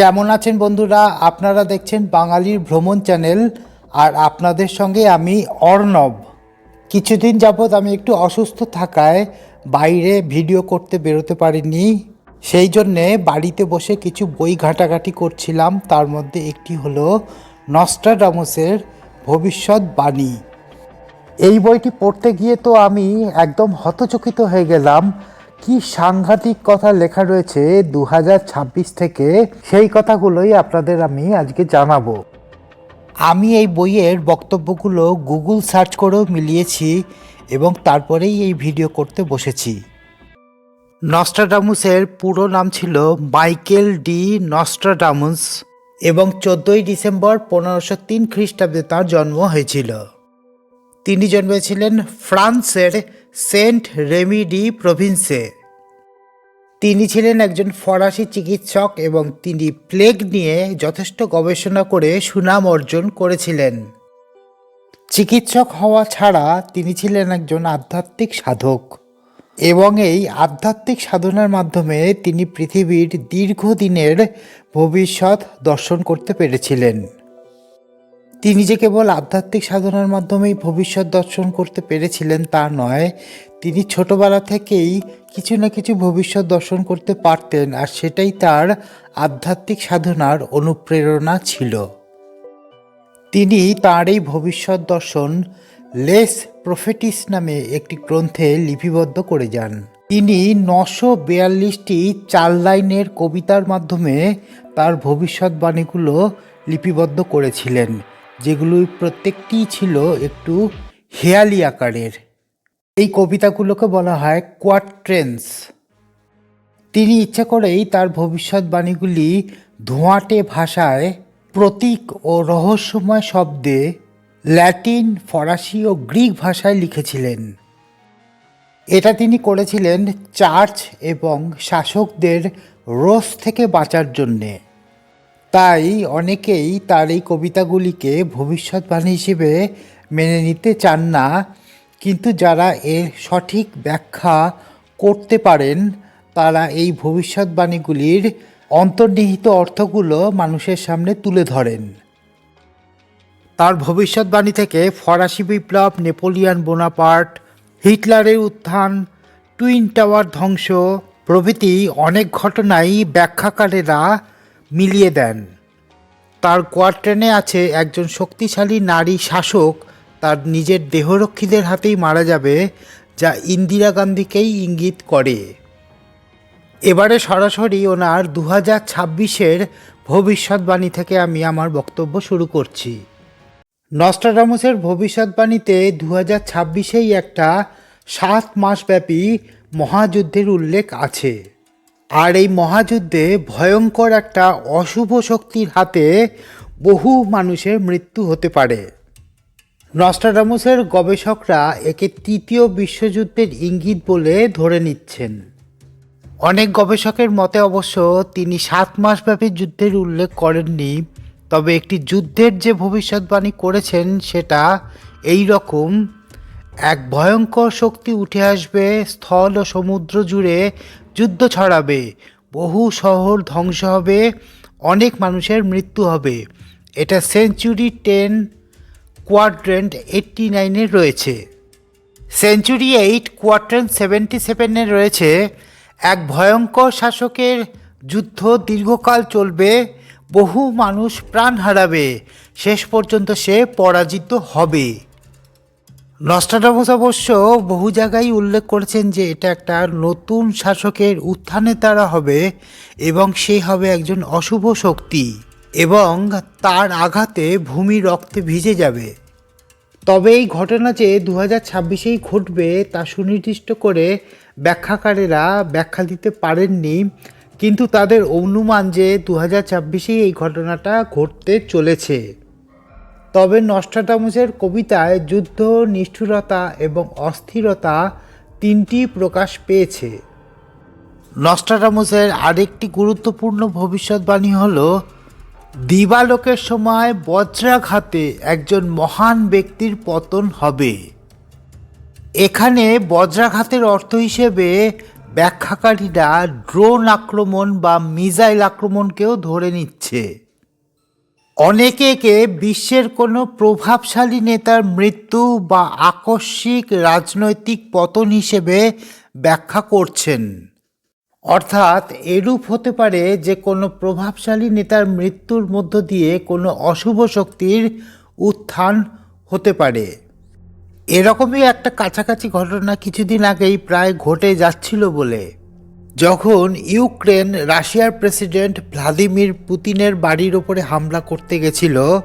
কেমন আছেন বন্ধুরা? আপনারা দেখছেন বাঙালির ভ্রমণ চ্যানেল, আর আপনাদের সঙ্গে আমি অর্ণব। কিছুদিন যাবৎ আমি একটু অসুস্থ থাকায় বাইরে ভিডিও করতে বেরোতে পারিনি। সেই জন্যে বাড়িতে বসে কিছু বই ঘাটাঘাটি করছিলাম। তার মধ্যে একটি হলো নস্টাডামসের ভবিষ্যৎবাণী এই বইটি পড়তে গিয়ে তো আমি একদম হতচকিত হয়ে গেলাম। কি সাংঘাতিক কথা লেখা রয়েছে দু হাজার ছাব্বিশ থেকে? সেই কথাগুলোই আপনাদের আমি আজকে জানাব। আমি এই বইয়ের বক্তব্যগুলো গুগল সার্চ করেও মিলিয়েছি এবং তারপরেই এই ভিডিও করতে বসেছি। নস্ট্রাডামুসের পুরো নাম ছিল মাইকেল ডি নস্ট্রাডামুস এবং চোদ্দোই ডিসেম্বর পনেরোশো তিন খ্রিস্টাব্দে তাঁর জন্ম হয়েছিল। তিনি জন্মেছিলেন ফ্রান্সের সেন্ট রেমিডি প্রভিন্সে। তিনি ছিলেন একজন ফরাসি চিকিৎসক এবং তিনি প্লেগ নিয়ে যথেষ্ট গবেষণা করে সুনাম অর্জন করেছিলেন। চিকিৎসক হওয়া ছাড়া তিনি ছিলেন একজন আধ্যাত্মিক সাধক এবং এই আধ্যাত্মিক সাধনার মাধ্যমে তিনি পৃথিবীর দীর্ঘদিনের ভবিষ্যৎ দর্শন করতে পেরেছিলেন। তিনি যে কেবল আধ্যাত্মিক সাধনার মাধ্যমেই ভবিষ্যৎ দর্শন করতে পেরেছিলেন তা নয়, তিনি ছোটবেলা থেকেই কিছু না কিছু ভবিষ্যৎ দর্শন করতে পারতেন আর সেটাই তার আধ্যাত্মিক সাধনার অনুপ্রেরণা ছিল। তিনি তাঁর এই ভবিষ্যৎ দর্শন লেস প্রফেটিস নামে একটি গ্রন্থে লিপিবদ্ধ করে যান। তিনি নশো বিয়াল্লিশটি চার লাইনের কবিতার মাধ্যমে তার ভবিষ্যৎবাণীগুলো লিপিবদ্ধ করেছিলেন। যেগুলোর প্রত্যেকটিই ছিল একটু হেয়ালি আকারের। এই কবিতাগুলোকে বলা হয় কোয়াট্রেন্স তিনি ইচ্ছা করেই তার ভবিষ্যৎবাণীগুলি ধোঁয়াটে ভাষায় প্রতীক ও রহস্যময় শব্দে ল্যাটিন, ফরাসি ও গ্রিক ভাষায় লিখেছিলেন। এটা তিনি করেছিলেন চার্চ এবং শাসকদের রোষ থেকে বাঁচার জন্যে। তাই অনেকেই তার এই কবিতাগুলিকে ভবিষ্যৎবাণী হিসেবে মেনে নিতে চান না। কিন্তু যারা এর সঠিক ব্যাখ্যা করতে পারেন, তারা এই ভবিষ্যৎবাণীগুলির অন্তর্নিহিত অর্থগুলো মানুষের সামনে তুলে ধরেন। তার ভবিষ্যৎবাণী থেকে ফরাসি বিপ্লব, নেপোলিয়ান বোনাপার্ট, হিটলারের উত্থান, টুইন টাওয়ার ধ্বংস প্রভৃতি অনেক ঘটনাই ব্যাখ্যাকারেরা মিলিয়ে দেন। তার কোয়ার্টেনে আছে একজন শক্তিশালী নারী শাসক, তার নিজের দেহরক্ষীদের হাতেই মারা যাবে, যা ইন্দিরা গান্ধীকেই ইঙ্গিত করে। এবারে সরাসরি ওনার দু হাজার ছাব্বিশের ভবিষ্যৎবাণী থেকে আমি আমার বক্তব্য শুরু করছি। নস্টাডামুসের ভবিষ্যৎবাণীতে দু হাজার ছাব্বিশেই একটা সাত মাসব্যাপী মহাযুদ্ধের উল্লেখ আছে। আর এই মহাযুদ্ধে ভয়ঙ্কর একটা অশুভ শক্তির হাতে বহু মানুষের মৃত্যু হতে পারে। নস্টাডামুসের গবেষকরা একে তৃতীয় বিশ্বযুদ্ধের ইঙ্গিত বলে ধরে নিচ্ছেন। অনেক গবেষকের মতে অবশ্য তিনি সাত মাসব্যাপী যুদ্ধের উল্লেখ করেননি, তবে একটি যুদ্ধের যে ভবিষ্যৎবাণী করেছেন সেটা এই রকম। এক ভয়ঙ্কর শক্তি উঠে আসবে স্থল ও সমুদ্র জুড়ে যুদ্ধ ছড়াবে, বহু শহর ধ্বংস হবে, অনেক মানুষের মৃত্যু হবে। এটা সেঞ্চুরি টেন কোয়াড্রেন্ট এইট্টি নাইনে রয়েছে। সেঞ্চুরি এইট কোয়ার্টার সেভেন্টি সেভেনে রয়েছে। এক ভয়ঙ্কর শাসকের যুদ্ধ দীর্ঘকাল চলবে, বহু মানুষ প্রাণ হারাবে, শেষ পর্যন্ত সে পরাজিত হবে। নস্টাডামস অবশ্য বহু জায়গায় উল্লেখ করেছেন যে এটা একটা নতুন শাসকের উত্থানে তারা হবে এবং সে হবে একজন অশুভ শক্তি এবং তার আঘাতে ভূমি রক্তে ভিজে যাবে। তবে এই ঘটনা যে দু হাজার ছাব্বিশেই ঘটবে তা সুনির্দিষ্ট করে ব্যাখ্যাকারেরা ব্যাখ্যা দিতে পারেননি, কিন্তু তাদের অনুমান যে দু হাজার ছাব্বিশেই এই ঘটনাটা ঘটতে চলেছে। তবে নস্টাডামুসের কবিতায় যুদ্ধ, নিষ্ঠুরতা এবং অস্থিরতা তিনটি প্রকাশ পেয়েছে। নস্টাডামুসের আরেকটি গুরুত্বপূর্ণ ভবিষ্যৎবাণী হল, দিবালোকের সময় বজ্রাঘাতে একজন মহান ব্যক্তির পতন হবে। এখানে বজ্রাঘাতের অর্থ হিসেবে ব্যাখ্যাকারীরা ড্রোন আক্রমণ বা মিজাইল আক্রমণকেও ধরে নিচ্ছে। অনেকে একে বিশ্বের কোনো প্রভাবশালী নেতার মৃত্যু বা আকস্মিক রাজনৈতিক পতন হিসেবে ব্যাখ্যা করছেন। অর্থাৎ এরূপ হতে পারে যে কোনো প্রভাবশালী নেতার মৃত্যুর মধ্য দিয়ে কোনো অশুভ শক্তির উত্থান হতে পারে। এরকমই একটা কাছাকাছি ঘটনা কিছুদিন আগেই প্রায় ঘটে যাচ্ছিল বলে। যখন ইউক্রেন রাশিয়ার প্রেসিডেন্ট ভ্লাদিমির পুতিনের বাড়ির ওপরে হামলা করতে গেছিল,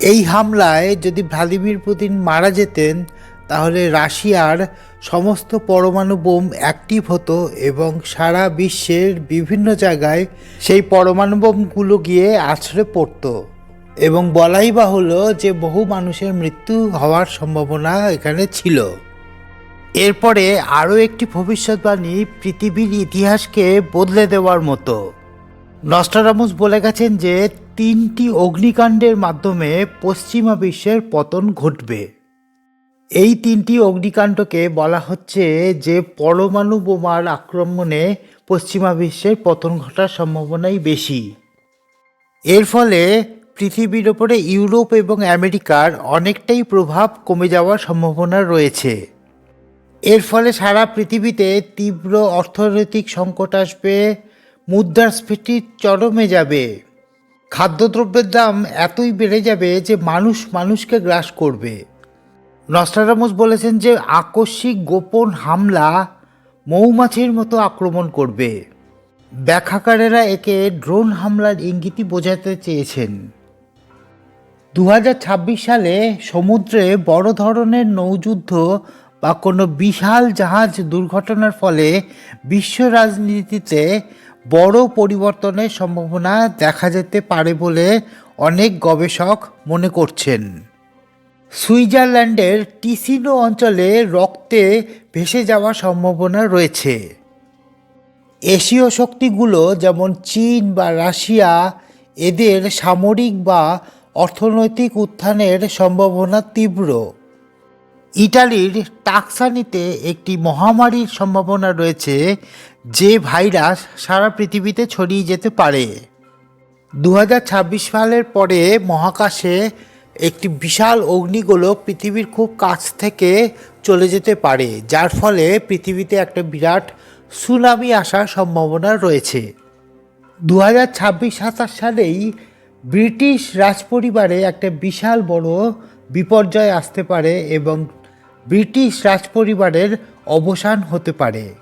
এই হামলায় যদি ভ্লাদিমির পুতিন মারা যেতেন, তাহলে রাশিয়ার সমস্ত পরমাণু বোম অ্যাক্টিভ হতো এবং সারা বিশ্বের বিভিন্ন জায়গায় সেই পরমাণু বোমগুলো গিয়ে আছড়ে পড়তো। এবং বলাই বাহুল্য যে বহু মানুষের মৃত্যু হওয়ার সম্ভাবনা এখানে ছিল। এরপরে আরও একটি ভবিষ্যৎবাণী পৃথিবীর ইতিহাসকে বদলে দেওয়ার মতো। নস্টারামুস বলে গেছেন যে, তিনটি অগ্নিকাণ্ডের মাধ্যমে পশ্চিমা বিশ্বের পতন ঘটবে। এই তিনটি অগ্নিকাণ্ডকে বলা হচ্ছে যে, পরমাণু বোমার আক্রমণে পশ্চিমা বিশ্বের পতন ঘটার সম্ভাবনাই বেশি। এর ফলে পৃথিবীর ওপরে ইউরোপ এবং আমেরিকার অনেকটাই প্রভাব কমে যাওয়ার সম্ভাবনা রয়েছে। এর ফলে সারা পৃথিবীতে তীব্র অর্থনৈতিক সংকট আসবে, মুদ্রাস্ফীতি চরমে যাবে। খাদ্যদ্রব্যের দাম এতই বেড়ে যাবে যে মানুষ মানুষকে গ্রাস করবে। নস্টারামুস বলেছেন যে আকস্মিক গোপন হামলা মৌমাছির মতো আক্রমণ করবে। ব্যাখ্যাকারেরা একে ড্রোন হামলার ইঙ্গিতই বোঝাতে চেয়েছেন। দু হাজার ছাব্বিশ সালে সমুদ্রে বড় ধরনের নৌযুদ্ধ বা কোনো বিশাল জাহাজ দুর্ঘটনার ফলে বিশ্ব রাজনীতিতে বড় পরিবর্তনের সম্ভাবনা দেখা যেতে পারে বলে অনেক গবেষক মনে করছেন। সুইজারল্যান্ডের টিসিনো অঞ্চলে রক্তে ভেসে যাওয়ার সম্ভাবনা রয়েছে। এশীয় শক্তিগুলো যেমন চীন বা রাশিয়া, এদের সামরিক বা অর্থনৈতিক উত্থানের সম্ভাবনা তীব্র। ইটালির টাকসানিতে একটি মহামারীর সম্ভাবনা রয়েছে যে ভাইরাস সারা পৃথিবীতে ছড়িয়ে যেতে পারে। দু হাজার ছাব্বিশ সালের পরে মহাকাশে একটি বিশাল অগ্নিগোলক পৃথিবীর খুব কাছ থেকে চলে যেতে পারে, যার ফলে পৃথিবীতে একটা বিরাট সুনামি আসার সম্ভাবনা রয়েছে। দু হাজার ছাব্বিশ সাতাশ সালেই ব্রিটিশ রাজপরিবারে একটা বিশাল বড় বিপর্যয় আসতে পারে এবং ব্রিটিশ রাজপরিবারের অবসান হতে পারে।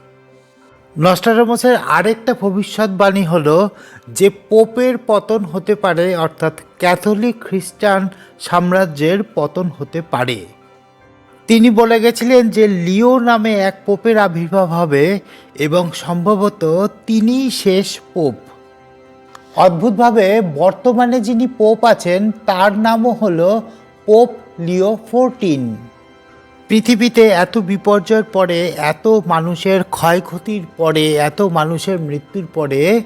নস্টারামসের আরেকটা ভবিষ্যৎবাণী হল যে পোপের পতন হতে পারে, অর্থাৎ ক্যাথলিক খ্রিস্টান সাম্রাজ্যের পতন হতে পারে। তিনি বলে গেছিলেন যে লিও নামে এক পোপের আবির্ভাব হবে এবং সম্ভবত তিনিই শেষ পোপ। অদ্ভুতভাবে বর্তমানে যিনি পোপ আছেন, তার নামও হলো পোপ লিও ফোরটিন। পৃথিবীতে এত বিপর্যয়ের পরে, এত মানুষের ক্ষয়ক্ষতির পরে, এত মানুষের মৃত্যুর পরে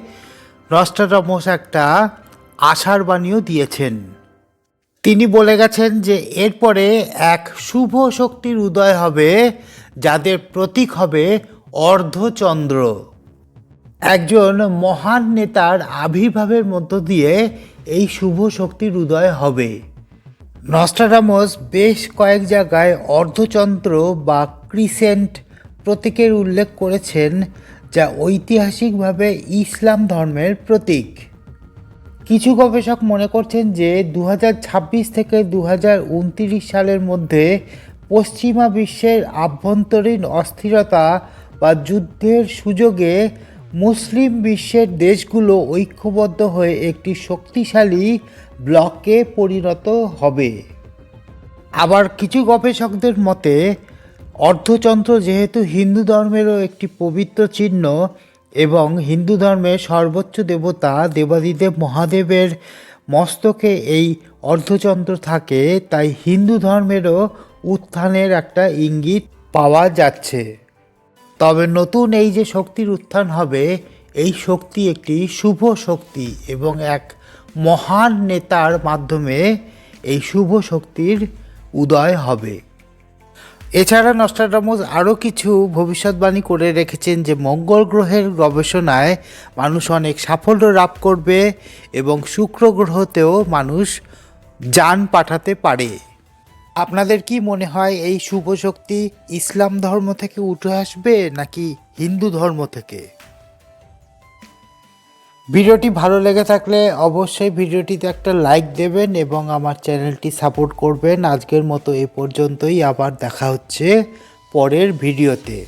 রস্টারমস একটা আশার বাণীও দিয়েছেন। তিনি বলে গেছেন যে, এরপরে এক শুভ শক্তির উদয় হবে, যাদের প্রতীক হবে অর্ধচন্দ্র। একজন মহান নেতার আবির্ভাবের মধ্য দিয়ে এই শুভ শক্তির উদয় হবে। নস্টারামস বেশ কয়েক জায়গায় অর্ধচন্দ্র বা ক্রিসেন্ট প্রতীকের উল্লেখ করেছেন, যা ঐতিহাসিকভাবে ইসলাম ধর্মের প্রতীক। কিছু গবেষক মনে করছেন যে দু হাজার ছাব্বিশ থেকে দু হাজার উনত্রিশ সালের মধ্যে পশ্চিমা বিশ্বের আভ্যন্তরীণ অস্থিরতা বা যুদ্ধের সুযোগে মুসলিম বিশ্বের দেশগুলো ঐক্যবদ্ধ হয়ে একটি শক্তিশালী ব্লকে পরিণত হবে। আবার কিছু গবেষকদের মতে, অর্ধচন্দ্র যেহেতু হিন্দু ধর্মেরও একটি পবিত্র চিহ্ন এবং হিন্দু ধর্মের সর্বোচ্চ দেবতা দেবাদিদেব মহাদেবের মস্তকে এই অর্ধচন্দ্র থাকে, তাই হিন্দু ধর্মেরও উত্থানের একটা ইঙ্গিত পাওয়া যাচ্ছে। তবে নতুন এই যে শক্তির উত্থান হবে, এই শক্তি একটি শুভ শক্তি এবং এক মহান নেতার মাধ্যমে এই শুভ শক্তির উদয় হবে। এছাড়া নস্ট্রাডামুস আরও কিছু ভবিষ্যৎবাণী করে রেখেছেন যে মঙ্গল গ্রহের গবেষণায় মানুষ অনেক সাফল্য লাভ করবে এবং শুক্র গ্রহতেও মানুষ যান পাঠাতে পারে। আপনাদের কি মনে হয় এই শুভ শক্তি ইসলাম ধর্ম থেকে উঠে আসবে নাকি হিন্দু ধর্ম থেকে? ভিডিওটি ভালো লেগে থাকলে অবশ্যই ভিডিওটিতে একটা লাইক দেবেন এবং আমার চ্যানেলটি সাপোর্ট করবেন। আজকের মতো এ পর্যন্তই, আবার দেখা হচ্ছে পরের ভিডিওতে।